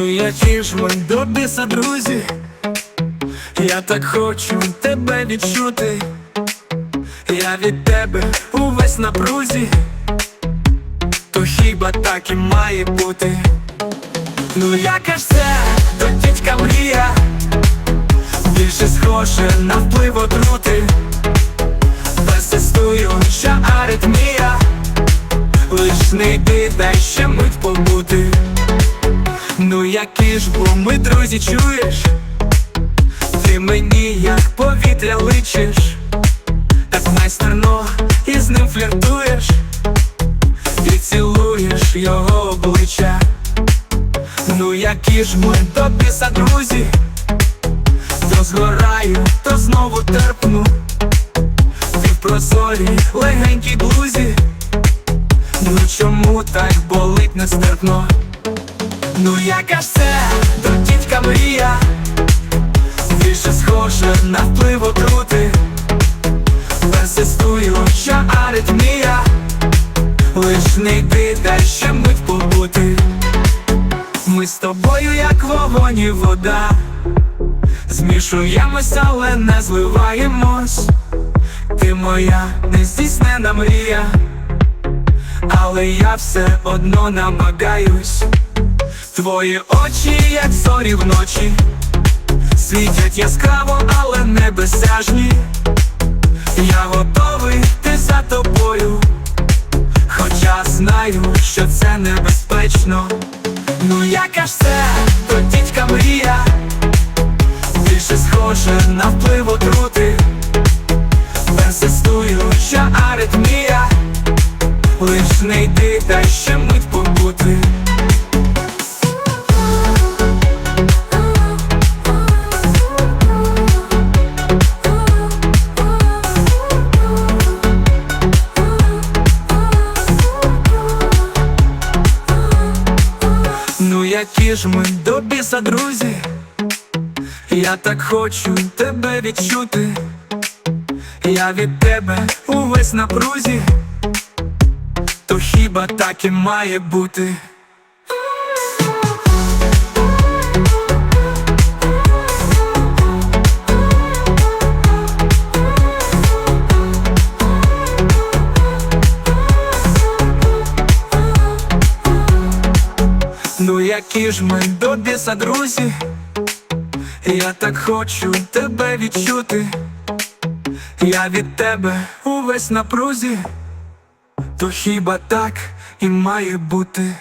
які ж ми до біса, друзі. Я так хочу тебе відчути. Я від тебе увесь на прузі. То хіба так і має бути? Ну яка ж це то дідька мрія, більше схоже на вплив отрути, які ж бо ми, друзі, чуєш? Ти мені як повітря личиш, так майстерно і з ним фліртуєш, і цілуєш його обличчя. Ну які ж ми до біса, друзі, то згораю, то знову терпну, ти в прозорій легенькій блузі, ну чому так болить нестерпно? Ну яка ж це то дідька мрія, більше схоже на вплив отрути, персистуюча аритмія, лиш не йди, дай ще мить побути. Ми з тобою, як вогонь і вода, змішуємось, але не зливаємось. Ти моя нездійснена мрія, але я все одно намагаюсь. Твої очі, як зорі вночі, світять яскраво, але не безсяжні. Я готовий ти за тобою, хоча знаю, що це небезпечно. Ну яка ж це то дідька мрія, більше схоже на вплив отрути, персистуюча аритмія, лиш не йди, дай які ж ми до біса, друзі, я так хочу тебе відчути, я від тебе увесь на прузі, то хіба так і має бути? Ну які ж ми до біса, друзі, я так хочу тебе відчути, я від тебе увесь напрузі, то хіба так і має бути?